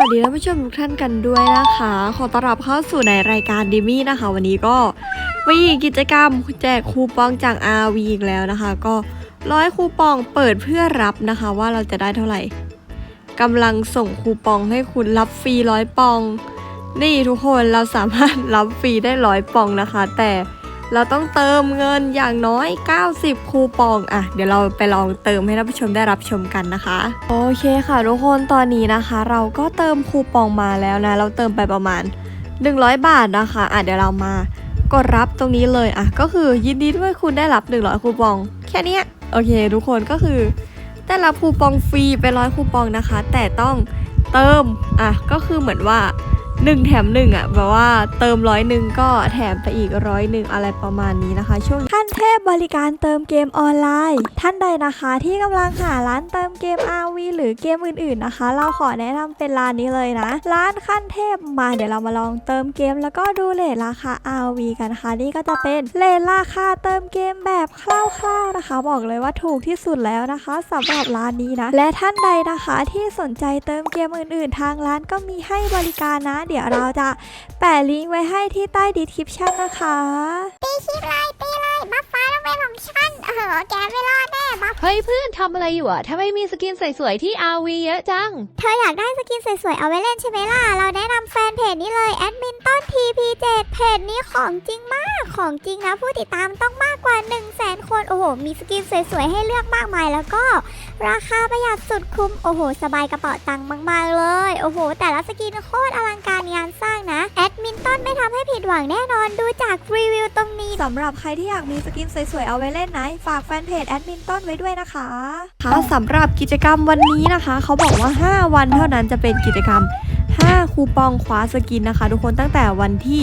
วัสดีท่านผู้ชมทุกท่านกันด้วยนะคะ ขอต้อนรับเข้าสู่ในรายการดิมี่นะคะ วันนี้ก็มีกิจกรรมแจกคูปองจาก RV อีกแล้วนะคะ ก็ร้อยคูปองเปิดเพื่อรับนะคะ ว่าเราจะได้เท่าไหร่กำลังส่งคูปองให้คุณรับฟรีร้อยปอง นี่ทุกคนเราสามารถรับฟรีได้ร้อยปองนะคะ แต่ เราต้องเติมเงินอย่างน้อย 90 คูปองอะเดี๋ยวเราไปลองเติมให้ท่านผู้ชมได้รับชมกันนะคะ โอเคค่ะทุกคนตอนนี้นะคะ เราก็เติมคูปองมาแล้วนะ เราเติมไปประมาณ 100 บาทนะคะอะเดี๋ยวเรามากดรับตรงนี้เลยอะก็คือยินดีด้วยคุณได้รับ 100 คูปอง แค่นี้โอเค ทุกคนก็คือ ได้รับคูปองฟรีไปร้อยคูปองนะคะ แต่ต้องเติมอะก็คือเหมือนว่า 1 แถม1อะแบบว่าเติมร้อยหนึ่งก็แถมไปอีกร้อยหนึ่งอะไรประมาณนี้นะคะ ช่วงขั้นเทพบริการเติมเกมออนไลน์ ท่านใดนะคะที่กำลังหาร้านเติมเกม RV หรือเกมอื่นๆนะคะ เราขอแนะนำเป็นร้านนี้เลยนะ ร้านขั้นเทพมาเดี๋ยวเรามาลองเติมเกม แล้วก็ดูเลทราคา RV กันนะคะนี่ก็จะเป็นเลทราคาเติมเกมแบบคร่าวๆนะคะ บอกเลยว่าถูกที่สุดแล้วนะคะสำหรับร้านนี้นะและท่านใดนะคะที่สนใจเติมเกมอื่น ๆ ทางร้านก็มีให้บริการนะเดี๋ยวเราจะแปะลิงก์ไว้ให้ที่ใต้ดีคริปชั่นนะคะตีคลิปเลยตีเลยบัฟฟ้าต้องเป็นของฉันเออแกไม่รอดแน่บัฟเฮ้ยเพื่อนทำอะไรอยู่อะทำไมมีสกินสวยๆที่ RV เยอะจัง เธออยากได้สกินสวยๆเอาไว้เล่นใช่ไหมล่ะ เราแนะนำแฟนเพจนี้เลยแอดมินต้น TP7 เพจนี้ของจริงมากของจริงนะผู้ติดตามต้องมากกว่า1 0 0 0 0แสนคน โอ้โห มีสกินสวยๆ ให้เลือกมากมาย แล้วก็ราคาประหยัดสุดคุ้ม โอ้โห สบายกระเป๋าตังค์มากๆเลย โอ้โห แต่ละสกินโคตรอลังการงานสร้างนะ แอดมินต้นไม่ทำให้ผิดหวังแน่นอน ดูจากรีวิวตรงนี้สำหรับใครที่อยากมีสกินสวยๆ เอาไว้เล่นนะ ฝากแฟนเพจแอดมินต้นไว้ด้วยนะคะค่ะสำหรับกิจกรรมวันนี้นะคะ เขาบอกว่า 5 วันเท่านั้นจะเป็นกิจกรรม 5 คูปองคว้าสกินนะคะ ทุกคนตั้งแต่วันที่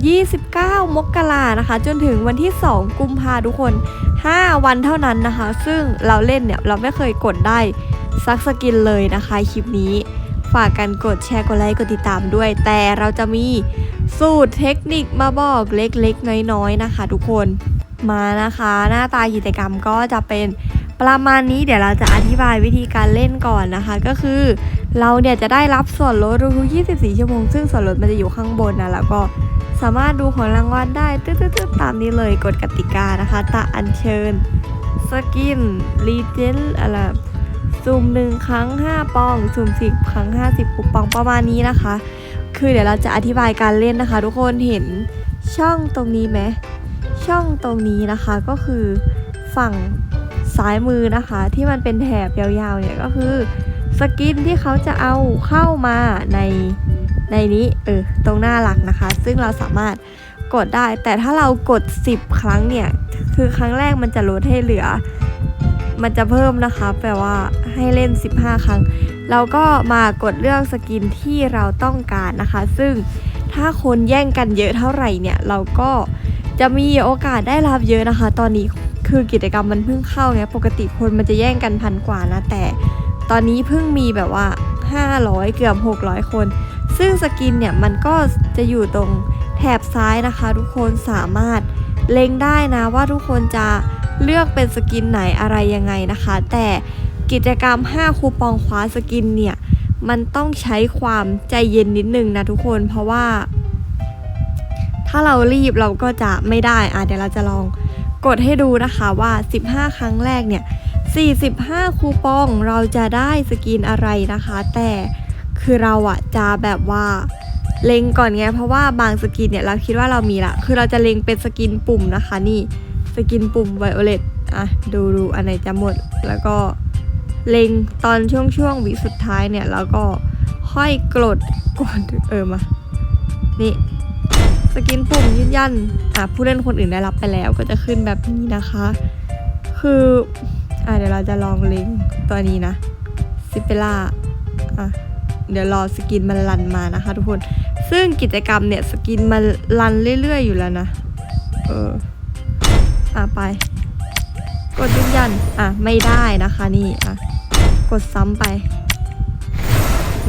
29 มกรานะคะ จนถึงวันที่ 2 กุมภาทุกคน 5 วันเท่านั้นนะคะ ซึ่งเราเล่นเนี่ย เราไม่เคยกดได้ซักสกินเลยนะคะ คลิปนี้ฝากกันกดแชร์กดไลค์กดติดตามด้วย แต่เราจะมีสูตรเทคนิคมาบอกเล็กๆ น้อยๆนะคะ ทุกคนมานะคะ หน้าตากิจกรรมก็จะเป็นประมาณนี้เดี๋ยวเราจะอธิบายวิธีการเล่นก่อนนะคะ ก็คือ เราเนี่ยจะได้รับส่วนลดทุกๆ24 ชั่วโมง ซึ่งส่วนลดมันจะอยู่ข้างบนนะแล้วก็ สามารถดูของรางวัลได้ตึ๊ดๆตามนี้เลยกฎกติกานะคะตะอัญเชิญ สกินรีเจนอะไรซูมหนึ่งครั้ง 5 ปองซูมสิบครั้ง 50ปุกปองประมาณนี้นะคะ คือเดี๋ยวเราจะอธิบายการเล่นนะคะ ทุกคนเห็นช่องตรงนี้ไหมช่องตรงนี้นะคะก็คือฝั่งซ้ายมือนะคะ ที่มันเป็นแถบยาวๆเนี่ยก็คือสกินที่เขาจะเอาเข้ามาใน ในนี้เออตรงหน้าหลักนะคะ ซึ่งเราสามารถกดได้ แต่ถ้าเรากด 10 ครั้งเนี่ย คือครั้งแรกมันจะลดให้เหลือ มันจะเพิ่มนะคะ แปลว่าให้เล่น 15 ครั้ง เราก็มากดเลือกสกินที่เราต้องการนะคะ ซึ่งถ้าคนแย่งกันเยอะเท่าไหร่เนี่ย เราก็จะมีโอกาสได้รับเยอะนะคะ ตอนนี้คือกิจกรรมมันเพิ่งเข้าไงปกติคนมันจะแย่งกันพันกว่านะแต่ ตอนนี้เพิ่งมีแบบว่า 500 เกือบ 600 คน ซึ่งสกินเนี่ยมันก็จะอยู่ตรงแถบซ้ายนะคะ ทุกคนสามารถเล็งได้นะว่าทุกคนจะเลือกเป็นสกินไหนอะไรยังไงนะคะ แต่กิจกรรม 5 คูปองคว้าสกินเนี่ยมันต้องใช้ความใจเย็นนิดนึงนะทุกคนเพราะว่า ถ้าเรารีบเราก็จะไม่ได้อะเดี๋ยวเราจะลองกดให้ดูนะคะว่า 15 ครั้งแรกเนี่ย 45 คูปองเราจะได้สกินอะไรนะคะ แต่ คือเราอะจะแบบว่าเล็งก่อนไงเพราะว่าบางสกินเนี่ยเราคิดว่าเรามีละคือเราจะเล็งเป็นสกินปุ่มนะคะนี่สกินปุ่มไวโอเลตอะดูดูอันไหนจะหมดแล้วก็เล็งตอนช่วงช่วงวิสุดท้ายเนี่ยแล้วก็ค่อยกดกดเออมานี่สกินปุ่มยืนยันอะผู้เล่นคนอื่นได้รับไปแล้วก็จะขึ้นแบบนี้นะคะ คืออะเดี๋ยวเราจะลองเล็งตัวนี้นะซิเปล่าอะ เดี๋ยวรอสกินมันรันมานะคะ ทุกคน ซึ่งกิจกรรมเนี่ยสกินมันรันเรื่อยๆ อยู่แล้วนะ เออ อะไป กดยืนยัน อะ ไม่ได้นะคะนี่ อะ กดซ้ำไป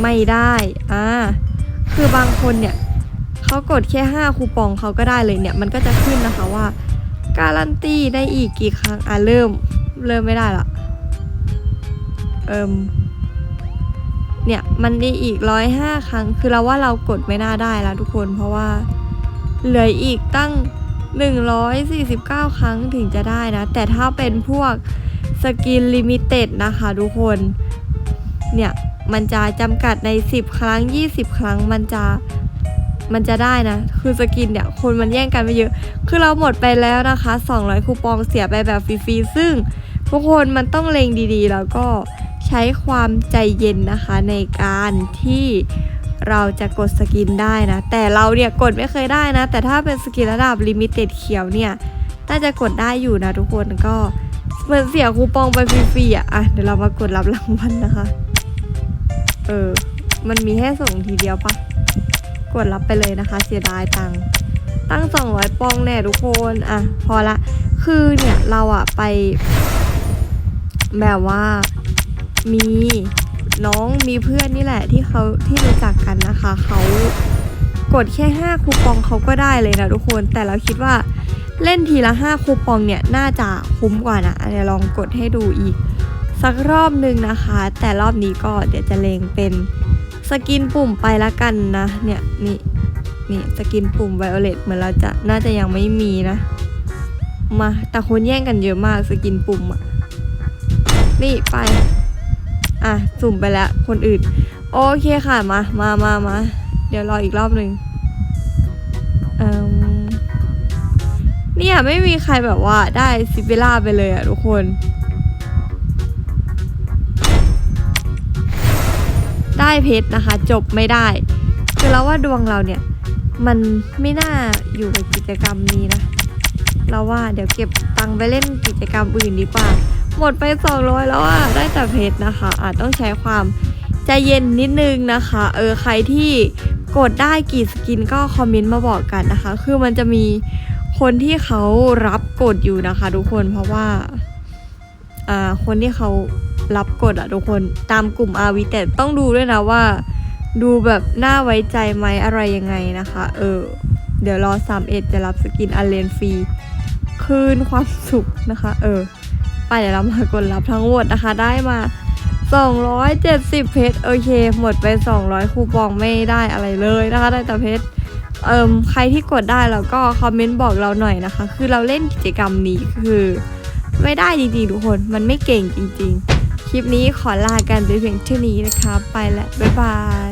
ไม่ได้ อ่า คือบางคนเนี่ยเขากดแค่ 5 คูปองเขาก็ได้เลยเนี่ย มันก็จะขึ้นนะคะว่า การันตีได้อีกกี่ครั้ง อะเริ่ม เริ่มไม่ได้ละ เอิม เนี่ยมันได้อีกร้อยห้าครั้ง คือเราว่าเรากดไม่น่าได้แล้วทุกคนเพราะว่าเหลืออีกตั้ง 149 ครั้งถึงจะได้นะ แต่ถ้าเป็นพวกสกินลิมิเต็ดนะคะทุกคน เนี่ย มันจะจำกัดใน 10 ครั้ง 20 ครั้งมันจะมันจะได้นะ คือสกินเนี่ยคนมันแย่งกันไปเยอะ คือเราหมดไปแล้วนะคะ 200 คูปองเสียไปแบบฟรีๆซึ่งทุกคนมันต้องเลงดีๆ แล้วก็ ใช้ความใจเย็นนะคะในการที่เราจะกดสกินได้นะ แต่เราเนี่ยกดไม่เคยได้นะ แต่ถ้าเป็นสกินระดับลิมิเต็ดเขียวเนี่ยน่าจะกดได้อยู่นะทุกคนก็เหมือนเสียคูปองไปฟรีๆอะเดี๋ยวเรามากดรับรางวัลนะคะ เออ มันมีให้ส่งทีเดียวปะกดรับไปเลยนะคะ เสียดายตังค์ตั้ง200ปองแน่ทุกคนอะพอละ คือเนี่ยเราอะไป แบบว่า มีน้องมีเพื่อนนี่แหละที่เขาที่รู้จักกันนะคะ เขากดแค่ 5 คูปองเขาก็ได้เลยนะทุกคน แต่เราคิดว่าเล่นทีละ 5 คูปองเนี่ยน่าจะคุ้มกว่านะเดี๋ยวลองกดให้ดูอีก สักรอบหนึ่งนะคะ แต่รอบนี้ก็เดี๋ยวจะเลงเป็นสกินปุ่มไปละกันนะเนี่ยนี่นี่สกินปุ่มไวโอเลตเหมือนเราจะน่าจะยังไม่มีนะ มาแต่คนแย่งกันเยอะมากสกินปุ่มอะนี่ไป อะสุ่มไปแล้วคนอื่น โอเคค่ะมามามามาเดี๋ยวรออีกรอบหนึ่งเอ่มเนี่ยไม่มีใครแบบว่าได้ซิเบล่าไปเลยอะทุกคน ได้เพชรนะคะ จบไม่ได้คือเราว่าดวงเราเนี่ย มันไม่น่าอยู่กับกิจกรรมนี้นะ เราว่าเดี๋ยวเก็บตังค์ไปเล่นกิจกรรมอื่นดีกว่า หมดไป200แล้วอะได้แต่เพชรนะคะ อาจต้องใช้ความใจเย็นนิดนึงนะคะ เออใครที่กดได้กี่สกินก็คอมเมนต์มาบอกกันนะคะ คือมันจะมีคนที่เขารับกดอยู่นะคะ ทุกคนเพราะว่าอ่าคนที่เขารับกดอะทุกคนตามกลุ่มอาวีแต่ต้องดูด้วยนะว่า ดูแบบน่าไว้ใจไหมอะไรยังไงนะคะ เออ เดี๋ยวรอ3เอ็ดจะรับสกินอเลนฟรีคืนความสุขนะคะ เออ เดี๋ยวเรามากดรับทั้งหมดนะคะ ได้มา 270 เพชรโอเค หมดไป 200 คูปองไม่ได้อะไรเลยนะคะ ได้แต่เพชรเอิมใครที่กดได้แล้วก็คอมเมนต์บอกเราหน่อยนะคะ คือเราเล่นกิจกรรมนี้คือ ไม่ได้จริงๆทุกคนมันไม่เก่งจริง ๆ คลิปนี้ขอลากันไปเพียงเท่านี้นะคะ ไปแล้วบ๊ายบาย